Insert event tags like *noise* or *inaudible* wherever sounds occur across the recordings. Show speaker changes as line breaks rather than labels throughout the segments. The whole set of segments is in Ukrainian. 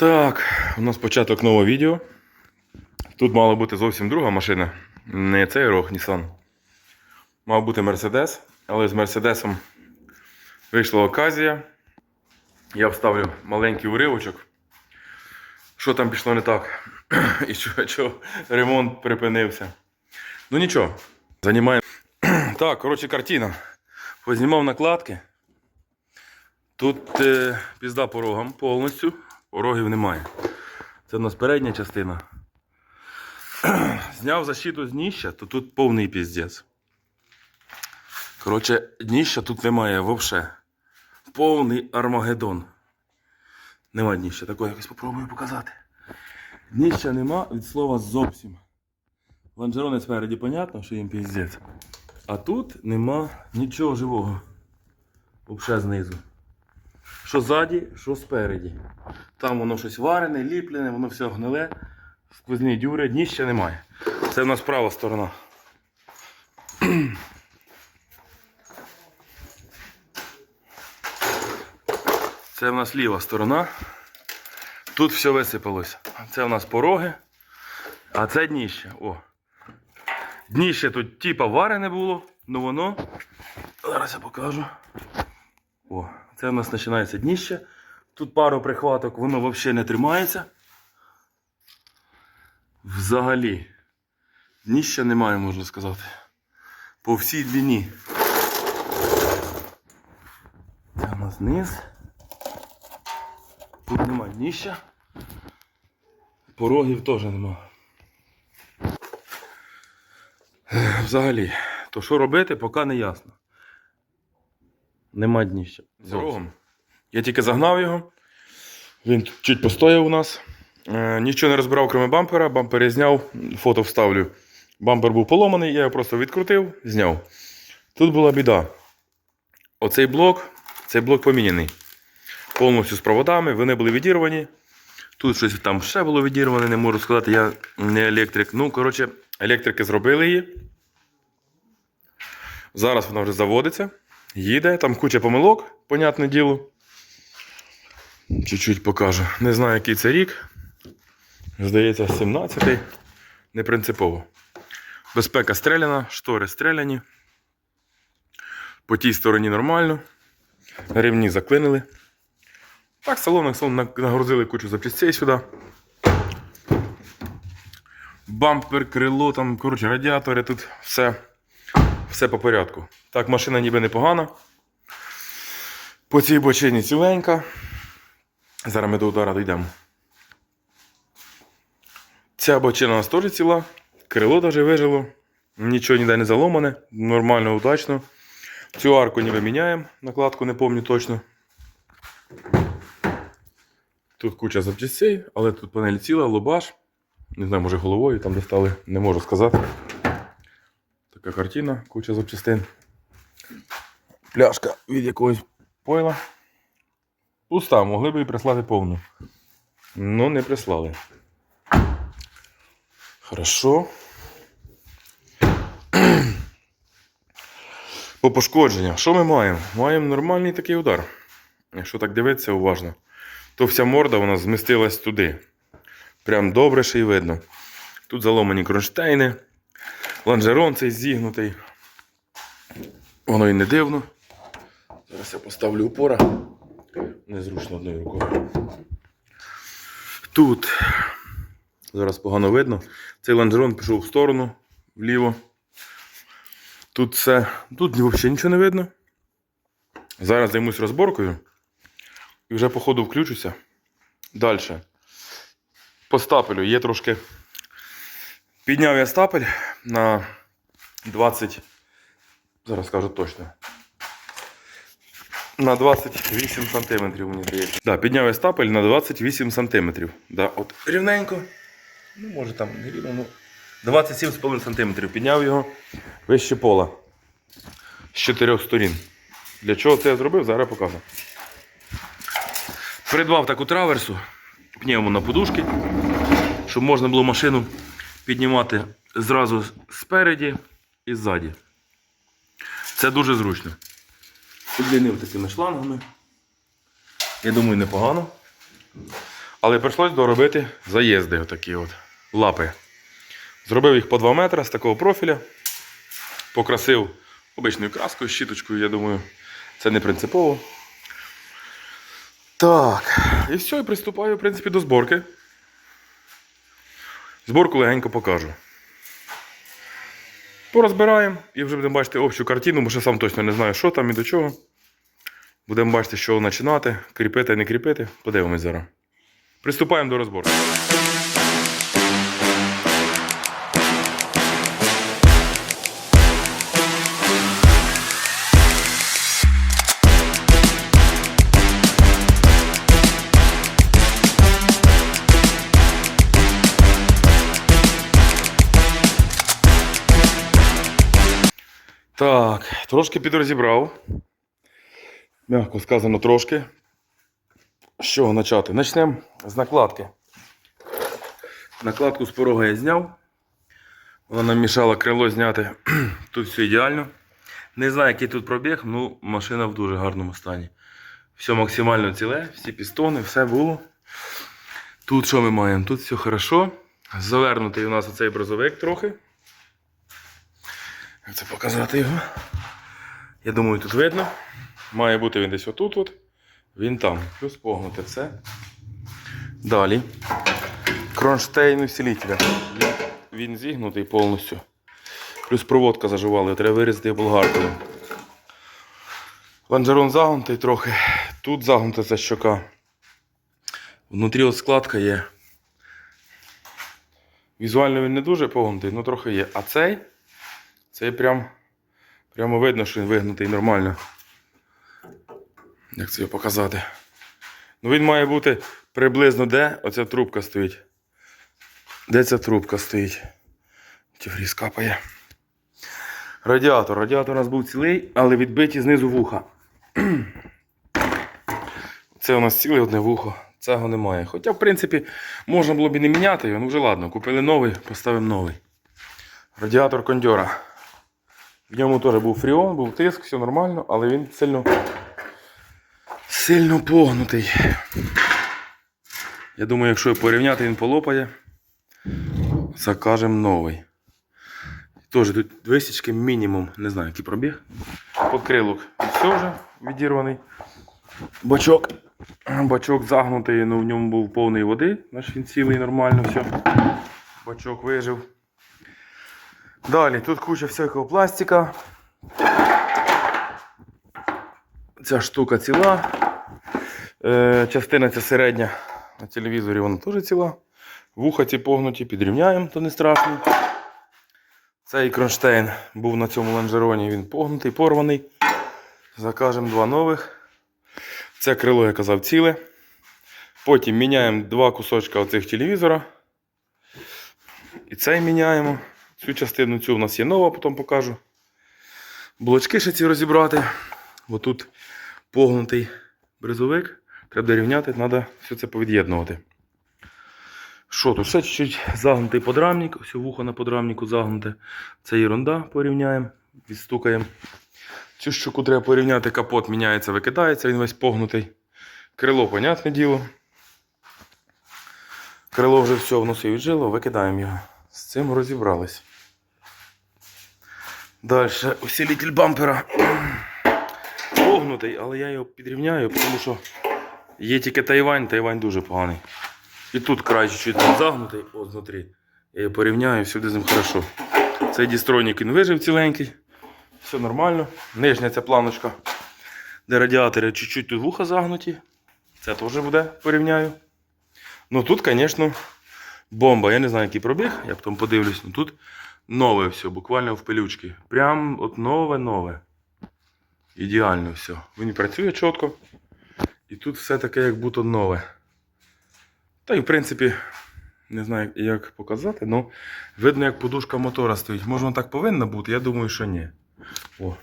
Так, у нас початок нового відео. Тут мала бути зовсім друга машина. Не цей рог Nissan. Мав бути Mercedes, але з Мерседесом вийшла оказія. Я вставлю маленький уривочок. Що там пішло не так? *clears throat* І що, що ремонт припинився. Ну нічого, займаємо. *clears throat* Так, коротше, картина. Познімав накладки. Тут е, пізда порогам повністю. Порогів немає. Це в нас передня частина. *clears throat* Зняв защиту з дніща, то тут повний піздець. Коротше, дніща тут немає взагалі. Повний армагеддон. Нема дніща, такого якось попробую показати. Дніща нема від слова зовсім. Лонжерони спереді, понятно, що їм піздець. А тут нема нічого живого. Взагалі знизу. Що ззаді, що спереді. Там воно щось варене, ліплене, воно все гниле, сквозні дюри, дніща немає. Це в нас права сторона. *clears throat* Це в нас ліва сторона. Тут все висипалось. Це в нас пороги, а це дніще. О. Дніще тут типа варене було, але воно. Зараз я покажу. О, це у нас починається дніще. Тут пару прихваток, воно взагалі не тримається. Взагалі. Дніща немає, можна сказати. По всій длині. Це у нас низ. Тут нема дніща. Порогів теж нема. Взагалі, то що робити, поки не ясно. Нема дніща. З рогом. Я тільки загнав його. Він тут чуть постояв у нас. Е, нічого не розбирав, крім бампера. Бампер я зняв, фото вставлю. Бампер був поломаний, я його просто відкрутив, зняв. Тут була біда. Оцей блок, цей блок поміняний. Повністю з проводами, вони були відірвані. Тут щось там ще було відірване, не можу сказати, я не електрик. Ну, коротше, електрики зробили її. Зараз вона вже заводиться. Їде, там куча помилок, понятне діло. Чуть-чуть покажу. Не знаю, який це рік. Здається, 17-й. Не принципово. Безпека стреляна, штори стреляні. По тій стороні нормально. Ремні заклинили. Так, салон, салон нагрузили кучу запчастей сюди. Бампер, крило, там, коротше, радіатори, тут все, все по порядку. Так, машина ніби непогана. По цій бочині ціленька. Зараз ми до удара дійдемо. Ця бочина у нас теж ціла. Крило навіть вижило. Нічого ніде не заломане. Нормально, удачно. Цю арку ніби міняємо. Накладку не пам'ятаю точно. Тут куча запчастей, але тут панель ціла, лобаш. Не знаю, може головою там достали, не можу сказати. Така картина, куча запчастин. Пляшка від якогось пойла. Пуста, могли б і прислати повну. Ну, не прислали. Хорошо. По пошкодженням. Що ми маємо? Маємо нормальний такий удар. Якщо так дивитися уважно, то вся морда вона змістилась туди. Прям добре ще й видно. Тут заломані кронштейни, лонжерон цей зігнутий. Воно і не дивно. Зараз я поставлю упора. Незручно одною рукою. Тут зараз погано видно. Цей лонжерон пішов в сторону, вліво. Тут все. Тут взагалі нічого не видно. Зараз займусь розборкою. І вже, по ходу, включуся. Далі. По стапелю є трошки. Підняв я стапель на 20. Зараз скажу точно. На 28 сантиметрів, мені здається. Да, підняв я стапель на 28 сантиметрів. Да, от рівненько. Ну, може там не рівно, ну. 27,5 сантиметрів. Підняв його вище пола. З чотирьох сторін. Для чого це я зробив, зараз покажу. Придбав таку траверсу, пневму на подушки, щоб можна було машину піднімати зразу спереді і ззаді. Це дуже зручно. Удлінив такими шлангами. Я думаю, непогано. Але прийшлось доробити заїзди, отакі от лапи. Зробив їх по 2 метри з такого профіля. Покрасив обичною краскою, щіточкою, я думаю, це не принципово. Так, і все, і приступаю, в принципі, до зборки. Зборку легенько покажу. Порозбираємо і вже будемо бачити общу картину, бо ще сам точно не знаю, що там і до чого. Будемо бачити, що починати, кріпити, не кріпити. Подивимось зараз. Приступаємо до розбору. Так, трошки підрозібрав. Мягко сказано трошки. З чого почати? Почнемо з накладки. Накладку з порога я зняв. Вона нам мішала крило зняти. *clears throat* Тут все ідеально. Не знаю, який тут пробіг, ну машина в дуже гарному стані. Все максимально ціле, всі пістони, все було. Тут що ми маємо? Тут все хорошо. Завернутий у нас оцей брозовик трохи. Це показати його? Я думаю, тут видно. Має бути він десь отут. От. Він там. Плюс погнуте все. Далі. Кронштейн усилителя. Він, він зігнутий повністю. Плюс проводка заживала, треба вирізати болгаркою. Ланжерон загнутий трохи. Тут загнута ця щока. Внутрі от складка є. Візуально він не дуже погнутий, але трохи є. А цей, цей прям, прямо видно, що він вигнутий нормально. Як це його показати? Ну він має бути приблизно де оця трубка стоїть. Де ця трубка стоїть? Тівріз капає. Радіатор. Радіатор у нас був цілий, але відбиті знизу вуха. *clears throat* Це у нас ціле одне вухо. Цього немає. Хоча, в принципі, можна було б і не міняти його. Ну вже ладно, купили новий, поставимо новий. Радіатор кондьора. В ньому теж був фріон, був тиск, все нормально, але він сильно сильно погнутий. Я думаю, якщо порівняти, він полопає. Закажемо новий. Теж тут висічки мінімум, не знаю, який пробіг. Подкрилок все вже відірваний. Бачок. Бачок загнутий, ну в ньому був повний води, наш він цілий нормально все. Бачок вижив. Далі, тут куча всякого пластика. Ця штука ціла. Е, частина ця середня на телевізорі вона теж ціла. Вуха ці погнуті, підрівняємо, то не страшно. Цей кронштейн був на цьому лонжероні, він погнутий, порваний. Закажемо два нових. Це крило, я казав, ціле. Потім міняємо два кусочка оцих телевізора. І цей міняємо. Цю частину цю в нас є нова, потім покажу. Блочки ще ці розібрати. Бо тут погнутий бризовик. Треба рівняти, треба все це повід'єднувати. Що тут? Ще чуть-чуть загнутий подрамник. Ось вухо на подрамнику загнуте. Це ерунда, порівняємо, відстукаємо. Цю щуку треба порівняти, капот міняється, викидається, він весь погнутий. Крило, понятне діло. Крило вже все в носі віджило, викидаємо його. З цим розібрались. Далі усилитель бампера. Погнутий, але я його підрівняю, тому що є тільки Тайвань, Тайвань дуже поганий. І тут край чуть-чуть там загнутий, от знутрі. Я його порівняю, всюди з ним хорошо. Цей дістронік він вижив ціленький. Все нормально. Нижня ця планочка, де радіатори чуть-чуть тут вуха загнуті. Це теж буде порівняю. Ну тут, звісно, бомба. Я не знаю, який пробіг, я потім подивлюсь. Ну тут нове все, буквально в пилючки. Прям от нове-нове. Ідеально все. Він працює чітко. І тут все таке, як будто нове. Та й в принципі, не знаю, як показати, але видно, як подушка мотора стоїть. Може, воно так повинно бути? Я думаю, що ні. О.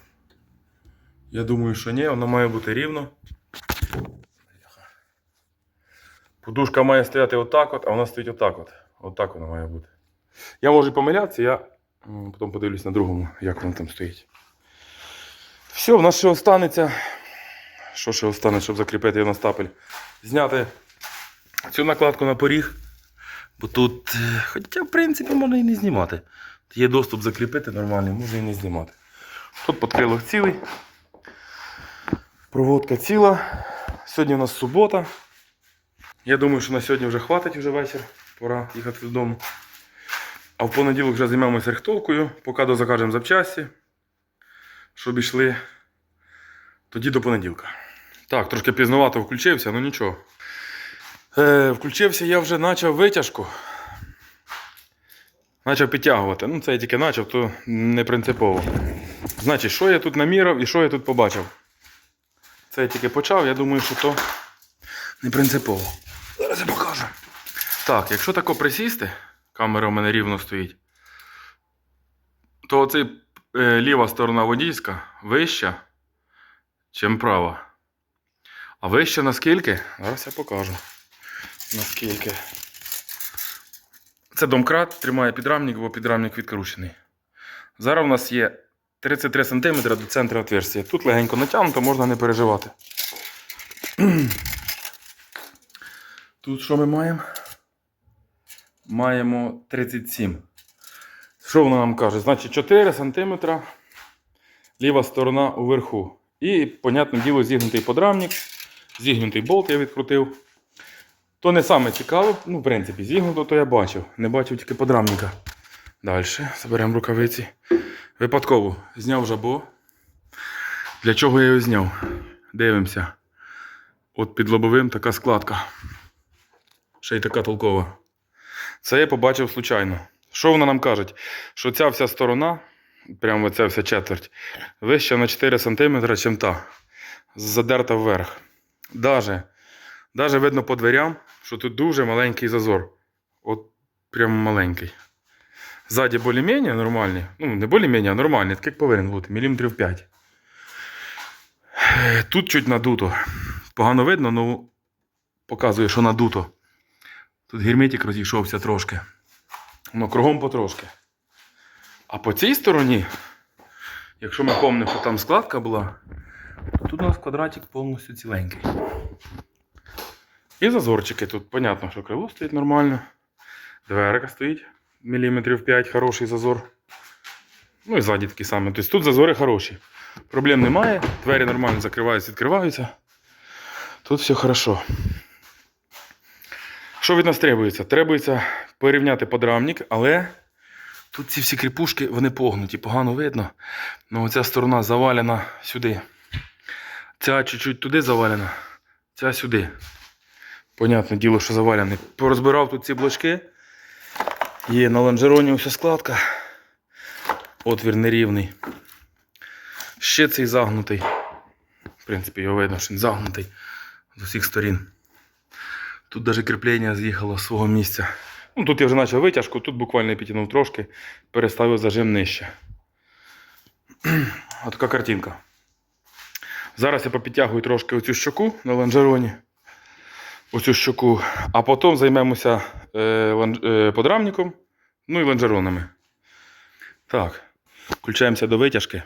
Я думаю, що ні, воно має бути рівно. Подушка має стояти отак, от, а вона стоїть отак. от. Отак вона має бути. Я можу помилятися, я потім подивлюсь на другому, як воно там стоїть. Все, в нас ще останеться. Що ще останеться, щоб закріпити його на стапель? Зняти цю накладку на поріг. Бо тут, е, хоча, в принципі, можна і не знімати. Є доступ закріпити нормальний, можна і не знімати. Тут подкрилок цілий. Проводка ціла. Сьогодні у нас субота. Я думаю, що на сьогодні вже хватить вже вечір. Пора їхати додому. А в понеділок вже займемося рихтовкою, поки дозакажемо запчасті, щоб йшли. Тоді до понеділка. Так, трошки пізнувато включився, ну нічого. Е, включився я вже почав витяжку. Почав підтягувати. Ну, це я тільки почав, то не принципово. Значить, що я тут наміряв і що я тут побачив. Це я тільки почав, я думаю, що то не принципово. Зараз я покажу. Так, якщо тако присісти, камера у мене рівно стоїть, то оцей е, ліва сторона водійська вища, чим права. А вища наскільки? Зараз я покажу. Наскільки. Це домкрат, тримає підрамник, бо підрамник відкручений. Зараз у нас є 33 см до центру отверстия. Тут легенько натягнуто, можна не переживати. *clears throat* Тут що ми маємо? Маємо 37. Що воно нам каже? Значить 4 см ліва сторона уверху. І, понятне діло, зігнутий подрамник, зігнутий болт я відкрутив. То не саме цікаве, ну, в принципі, зігнуто, то я бачив. Не бачив тільки подрамника. Далі, заберемо рукавиці. Випадково зняв жабо. Для чого я його зняв? Дивимося. От під лобовим така складка. Ще й така толкова. Це я побачив случайно. Що вона нам каже? Що ця вся сторона, прямо ця вся четверть, вища на 4 см, чим та. Задерта вверх. Даже, даже видно по дверям, що тут дуже маленький зазор. От прямо маленький. Ззаді більш-менш нормальний. Ну, не більш-менш, а нормальний, так як повинен бути, міліметрів 5. Е, Тут чуть надуто. Погано видно, але показує, що надуто. Тут герметик розійшовся трошки. Ну, кругом потрошки. А по цій стороні, якщо ми пам'ятаємо, що там складка була, то тут у нас квадратик повністю ціленький. І зазорчики тут, понятно, що крило стоїть нормально. Дверка стоїть міліметрів 5, хороший зазор. Ну і ззаді такі самі. Тобто тут зазори хороші. Проблем немає. Двері нормально закриваються, відкриваються. Тут все хорошо. Що від нас требується? Требується порівняти подрамник, але тут ці всі кріпушки вони погнуті, погано видно. Ну оця сторона завалена сюди. Ця чуть-чуть туди завалена, ця сюди. Понятне діло, що завалений. Порозбирав тут ці блочки. Є на лонжероні ось складка. Отвір нерівний. Ще цей загнутий. В принципі, його видно, що він загнутий з усіх сторін. Тут навіть кріплення з'їхало з свого місця. Ну, тут я вже почав витяжку, тут буквально підтягнув трошки, переставив зажим нижче. *clears throat* Отака картинка. Зараз я попідтягую трошки оцю щоку на лонжероні. Оцю щоку, а потім займемося е, е, подрамником, ну і лонжеронами. Так, включаємося до витяжки.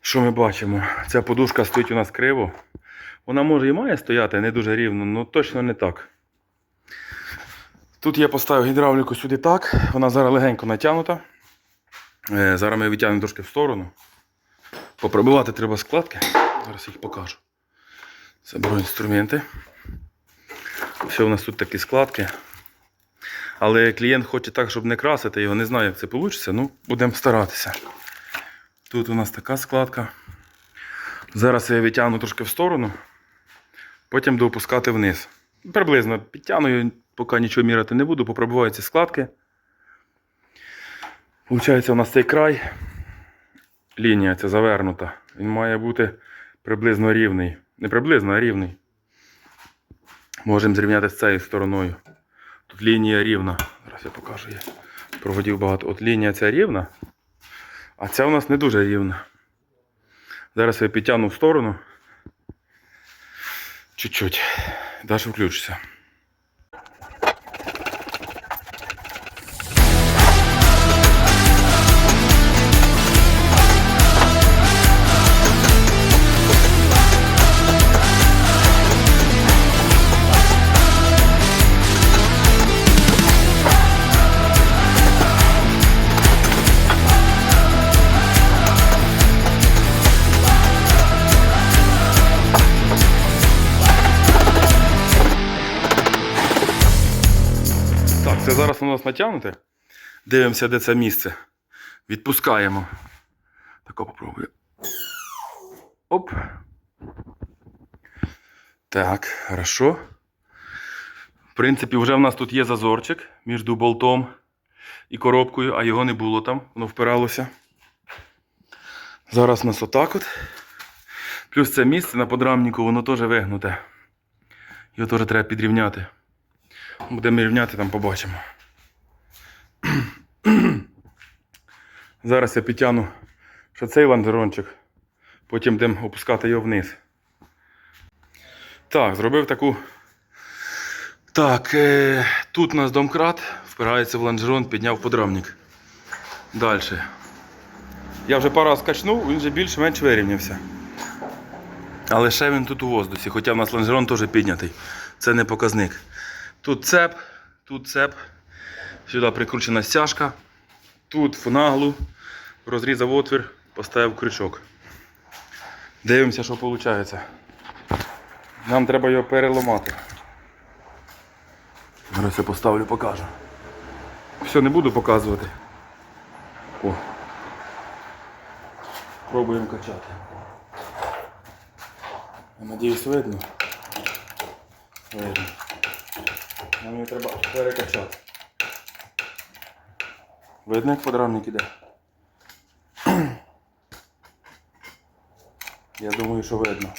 Що ми бачимо? Ця подушка стоїть у нас криво. Вона може і має стояти не дуже рівно, але точно не так. Тут я поставив гідравліку сюди так, вона зараз легенько натягнута. Е, Зараз ми відтягнемо трошки в сторону. Попробувати треба складки. Зараз їх покажу. Заберу інструменти. Все, у нас тут такі складки. Але клієнт хоче так, щоб не красити його, не знаю, як це вийде. Ну, будемо старатися. Тут у нас така складка. Зараз я відтягну трошки в сторону, потім буду опускати вниз. Приблизно підтягну, поки нічого міряти не буду, попробую ці складки. Получається, у нас цей край, лінія ця завернута. Він має бути приблизно рівний. Не приблизно, а рівний. Можемо зрівняти з цією стороною. Тут лінія рівна. Зараз я покажу я. Проводів багато. От лінія ця рівна, а ця у нас не дуже рівна. Зараз я підтягну в сторону. Чуть-чуть. Даже включуся. Все зараз у нас натягнуте. Дивимося, де це місце. Відпускаємо. Тако попробую. Оп. Так, хорошо. В принципі, вже в нас тут є зазорчик між болтом і коробкою, а його не було там, воно впиралося. Зараз у нас отак от. Плюс це місце на подрамнику, воно теж вигнуте. Його теж треба підрівняти. Будемо рівняти, там побачимо. *clears throat* Зараз я підтягну ще цей ланжерончик, потім будемо опускати його вниз. Так, зробив таку. Так, е, тут у нас домкрат, впирається в лонжерон, підняв подрамник. Далі. Я вже пару раз качнув, він вже більш-менш вирівнявся. Але ще він тут у воздусі, хоча в нас лонжерон теж піднятий. Це не показник. Тут цеп, тут цеп, сюди прикручена стяжка, тут в наглу, розрізав отвір, поставив крючок. Дивимося, що виходить. Нам треба його переламати. Зараз я поставлю, покажу. Все, не буду показувати. О. Пробуємо качати. Надіюсь, видно. Видно. Нам його треба перекачати. Видно, як подрамник іде? Я думаю, що видно.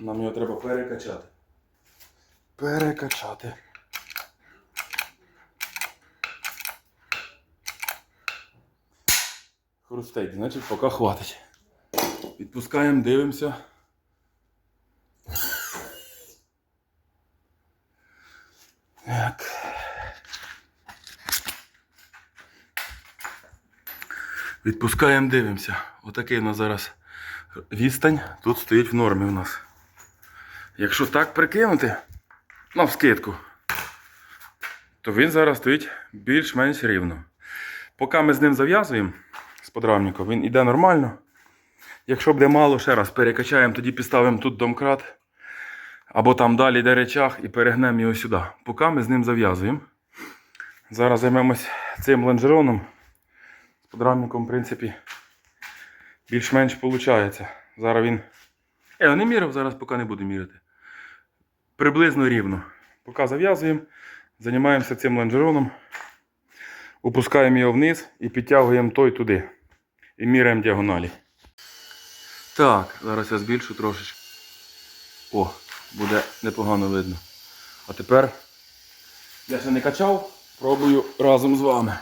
Нам його треба перекачати. Перекачати. Хрустить, значить, поки хватить. Відпускаємо, дивимося. Так. Відпускаємо, дивимося. Отакий у нас зараз відстань. Тут стоїть в нормі у нас. Якщо так прикинути, навскидку, то він зараз стоїть більш-менш рівно. Поки ми з ним зав'язуємо з подрамником, він іде нормально. Якщо буде мало, ще раз перекачаємо, тоді підставимо тут домкрат. Або там далі йде речах і перегнемо його сюди. Поки ми з ним зав'язуємо. Зараз займемось цим лонжероном. З подрамником, в принципі, більш-менш виходить. Зараз він. Я не міряв, зараз поки не буду міряти. Приблизно рівно. Поки зав'язуємо, займаємося цим лонжероном. Опускаємо його вниз і підтягуємо той туди. І міряємо діагоналі. Так, зараз я збільшу трошечки. О, буде непогано видно. А тепер я ще не качав, пробую разом з вами.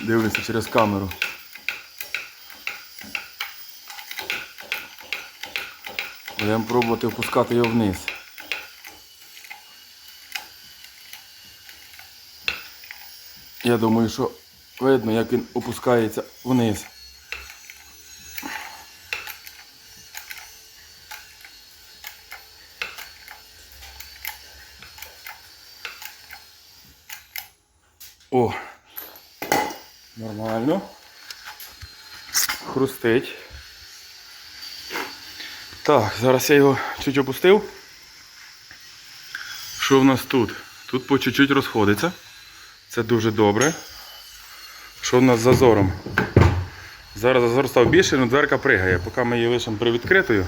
Дивлюся через камеру. Будемо пробувати опускати його вниз. Я думаю, що видно, як він опускається вниз. О, нормально. Хрустить. Так, зараз я його чуть опустив. Що в нас тут? Тут по чуть-чуть розходиться. Це дуже добре. Що в нас з зазором? Зараз зазор став більший, але дверка пригає. Поки ми її лишимо привідкритою,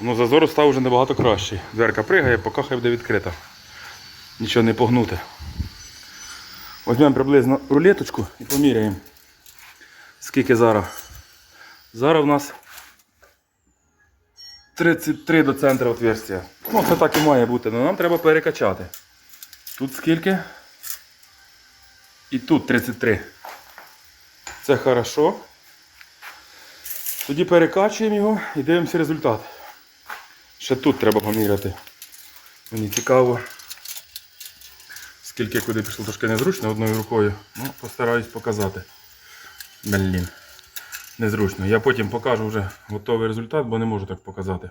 ну зазор став вже набагато кращий. Дверка пригає, поки хай буде відкрита. Нічого не погнути. Візьмемо приблизно рулеточку і поміряємо. Скільки зараз? Зараз у нас 33 до центру отверстия. Ну, це так і має бути, але нам треба перекачати. Тут скільки? І тут 33. Це хорошо. Тоді перекачуємо його і дивимося результат. Ще тут треба поміряти. Мені цікаво. Скільки куди пішло трошки незручно одною рукою. Ну, постараюсь показати. Блін. Незручно. Я потім покажу вже готовий результат, бо не можу так показати.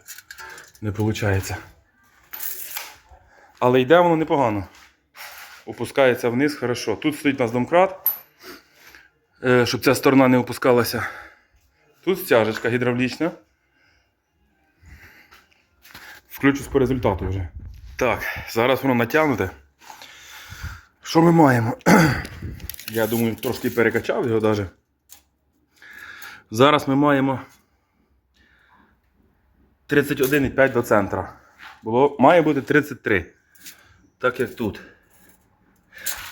Не виходить. Але йде воно непогано. Опускається вниз хорошо. Тут стоїть у нас домкрат, щоб ця сторона не опускалася. Тут стяжечка гідравлічна. Включусь по результату вже. Так, зараз воно натягнуте. Що ми маємо? *clears throat* Я думаю, трошки перекачав його навіть. Зараз ми маємо 31,5 до центра. Було, має бути 33. Так як тут.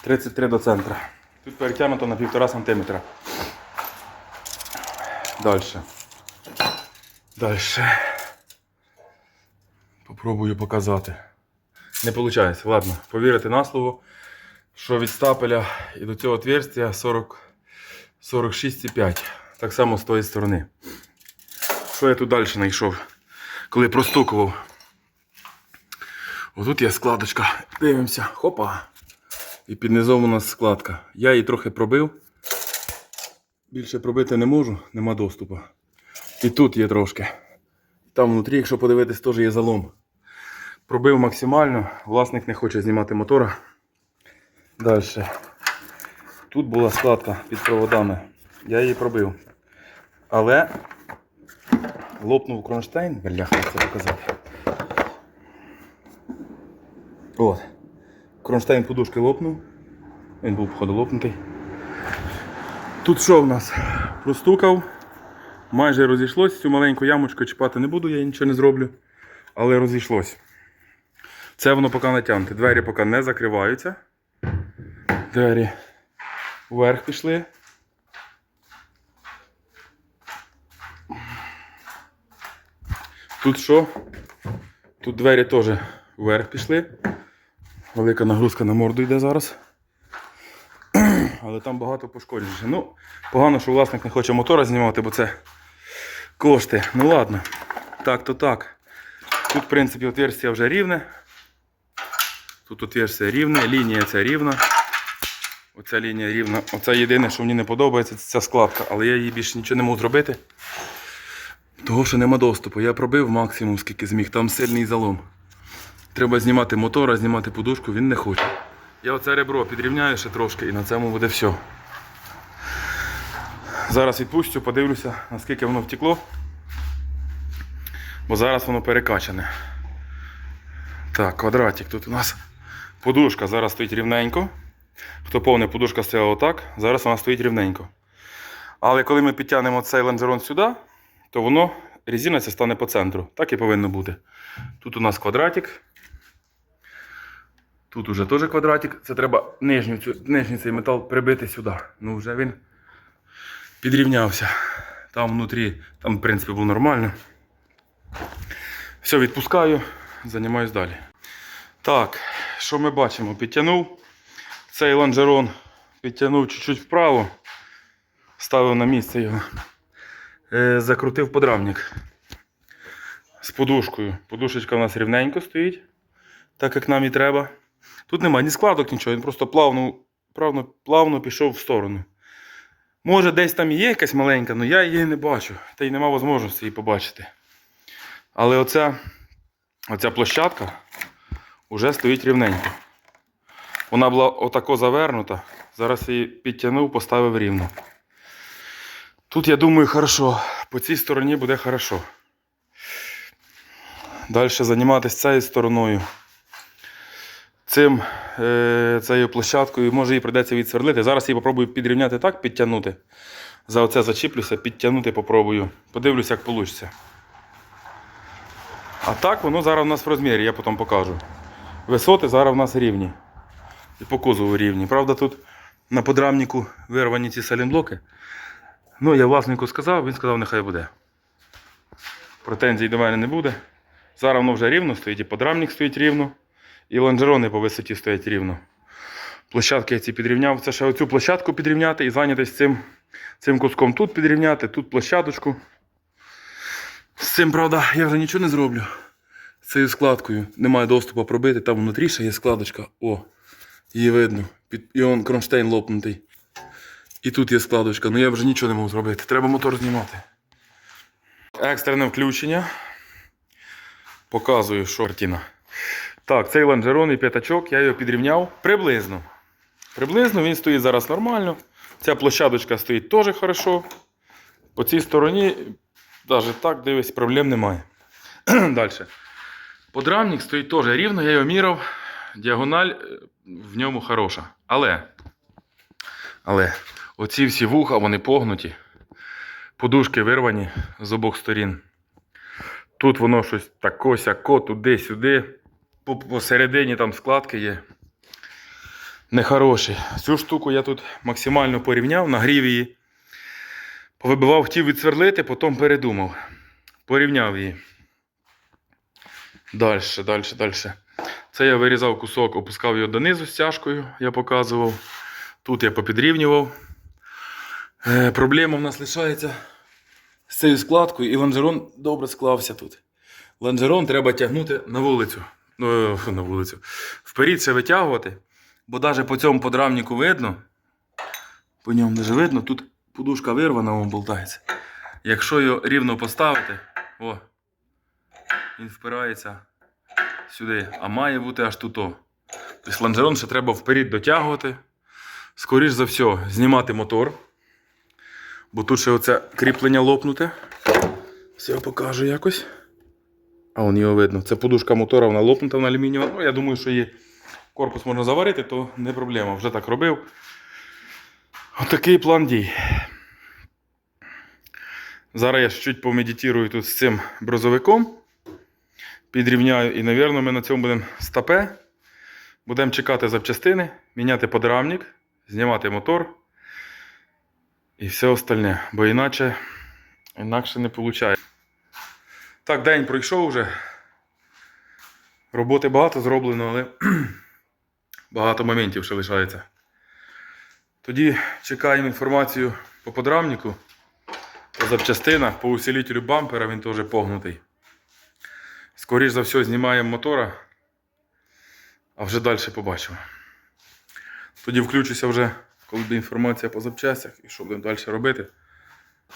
33 до центра. Тут перетягнуто на 1,5 см. Далі. Далі. Попробую показати. Не виходить. Ладно, повірити на слово, що від стапеля і до цього отверстия 40, 46,5. Так само з тої сторони. Що я тут далі знайшов? Коли простукував. Отут є складочка. Дивимося. Хопа. І під низом у нас складка. Я її трохи пробив. Більше пробити не можу, нема доступу. І тут є трошки. Там внутрі, якщо подивитись, теж є залом. Пробив максимально, власник не хоче знімати мотора. Далі. Тут була складка під проводами. Я її пробив. Але лопнув кронштейн. Бляха, це показати. От. Кронштейн подушки лопнув. Він був походу лопнутий. Тут що в нас? Простукав. Майже розійшлось. Цю маленьку ямочку чіпати не буду, я нічого не зроблю. Але розійшлось. Це воно поки натягнуте. Двері поки не закриваються. Двері вверх пішли. Тут що? Тут двері теж вверх пішли. Велика нагрузка на морду йде зараз. Але там багато пошкоджень. Ну, погано, що власник не хоче мотора знімати, бо це кошти. Ну ладно. Так, то так. Тут, в принципі, отверстие вже рівне. Тут отверстие рівне, лінія ця рівна. Оця лінія рівна. Оце єдине, що мені не подобається, це ця складка, але я її більше нічого не можу зробити. Того, що нема доступу. Я пробив максимум, скільки зміг, там сильний залом. Треба знімати мотора, знімати подушку, він не хоче. Я оце ребро підрівняю ще трошки і на цьому буде все. Зараз відпустю, подивлюся, наскільки воно втекло. Бо зараз воно перекачане. Так, квадратик. Тут у нас подушка зараз стоїть рівненько. Хто повне подушка стояла отак, зараз вона стоїть рівненько. Але коли ми підтягнемо цей лонжерон сюди, то воно резина стане по центру. Так і повинно бути. Тут у нас квадратик. Тут уже теж квадратик. Це треба нижню, нижній цей метал прибити сюди. Ну вже він підрівнявся. Там внутрі, там в принципі було нормально. Все, відпускаю, займаюсь далі. Так, що ми бачимо? Підтягнув цей лонжерон, підтягнув чуть-чуть вправо, ставив на місце його, е, закрутив подрамник з подушкою. Подушечка у нас рівненько стоїть, так як нам і треба. Тут немає ні складок, нічого, він просто плавно, плавно, плавно пішов в сторону. Може, десь там є якась маленька, але я її не бачу, та й нема можливості її побачити. Але оця, оця площадка вже стоїть рівненько. Вона була отако завернута. Зараз її підтягнув, поставив рівно. Тут, я думаю, хорошо. По цій стороні буде хорошо. Далі займатися цією стороною. Цим, е, цією площадкою, може її прийдеться відсверлити. Зараз її попробую підрівняти так, підтягнути. За оце зачіплюся, підтягнути попробую. Подивлюся, як вийде. А так воно зараз у нас в розмірі, я потім покажу. Висоти зараз у нас рівні. І по кузову рівні. Правда, тут на подрамнику вирвані ці салінблоки. Ну, я власнику сказав, він сказав, нехай буде. Претензій до мене не буде. Зараз воно вже рівно стоїть, і подрамник стоїть рівно, і лонжерони по висоті стоять рівно. Площадки я ці підрівняв. Це ще оцю площадку підрівняти і зайнятися цим, цим куском тут підрівняти, тут площадочку. З цим, правда, я вже нічого не зроблю. З цією складкою немає доступу пробити, там внутрі ще є складочка. О, її видно. Під... І он кронштейн лопнутий. І тут є складочка, ну я вже нічого не можу зробити. Треба мотор знімати. Екстрене включення. Показую, що картина. Так, цей лонжерон і п'ятачок, я його підрівняв приблизно. Приблизно він стоїть зараз нормально. Ця площадочка стоїть теж хорошо. По цій стороні, навіть так дивись, проблем немає. *clears throat* Далі. Подрамник стоїть теж рівно, я його міряв. Діагональ е, в ньому хороша. Але, але оці всі вуха, вони погнуті. Подушки вирвані з обох сторін. Тут воно щось тако сяко, туди-сюди. По- Посередині там складки є. Нехороші. Цю штуку я тут максимально порівняв, нагрів її. Повибивав, хотів відсверлити, потім передумав. Порівняв її. Далі, далі, далі. Це я вирізав кусок, опускав його донизу стяжкою, я показував. Тут я попідрівнював. Е, проблема в нас лишається з цією складкою, і лонжерон добре склався тут. Лонжерон треба тягнути на вулицю. Ну, фу, на вулицю. Вперед ще витягувати, бо навіть по цьому подрамнику видно. По ньому даже видно, тут подушка вирвана, вон болтається. Якщо його рівно поставити, о, він впирається сюди, а має бути аж тут. о. Тобто лонжерон ще треба вперед дотягувати. Скоріш за все, знімати мотор. Бо тут ще оце кріплення лопнуте. Все покажу якось. А вон його видно. Це подушка мотора, вона лопнута, вона алюмінієва. Ну, я думаю, що її корпус можна заварити, то не проблема. Вже так робив. Отакий план дій. Зараз я чуть помедитирую тут з цим брозовиком. Підрівняю і, мабуть, ми на цьому будемо стапе. Будемо чекати запчастини, міняти подрамник, знімати мотор і все остальне. Бо іначе, інакше не виходить. Так, день пройшов вже. Роботи багато зроблено, але *clears throat* багато моментів ще лишається. Тоді чекаємо інформацію по подрамнику, по запчастинах, по усилителю бампера, він теж погнутий. Скоріше за все, знімаємо мотора, а вже далі побачимо. Тоді включуся вже, коли буде інформація по запчастях і що будемо далі робити.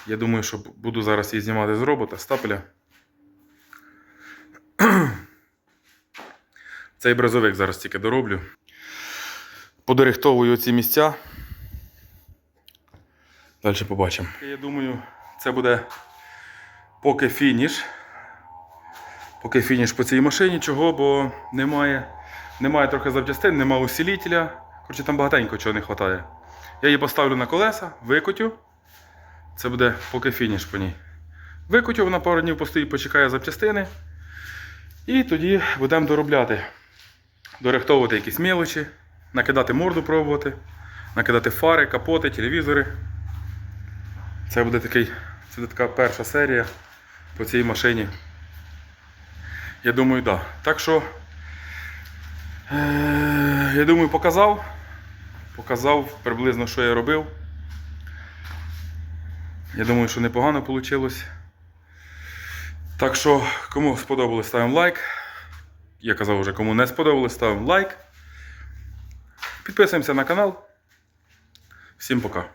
Я думаю, що буду зараз її знімати з робота, з стапеля. *clears throat* Цей бразовик зараз тільки дороблю. Подорихтовую ці місця. Далі побачимо. Я думаю, це буде поки фініш. Поки фініш по цій машині. Чого? Бо немає, немає трохи запчастин, немає усилителя. Коротше, там багатенько чого не вистачає. Я її поставлю на колеса, викотю. Це буде поки фініш по ній. Викотю, вона пару днів постоїть, почекає запчастини. І тоді будемо доробляти. Дорихтовувати якісь мелочі, накидати морду пробувати, накидати фари, капоти, телевізори. Це буде такий, це буде така перша серія по цій машині. Я думаю, так. Да. Так що, е- я думаю, показав. Показав приблизно, що я робив. Я думаю, що непогано вийшло. Так що, кому сподобалось, ставимо лайк. Я казав вже, кому не сподобалось, ставимо лайк. Підписуємося на канал. Всім пока.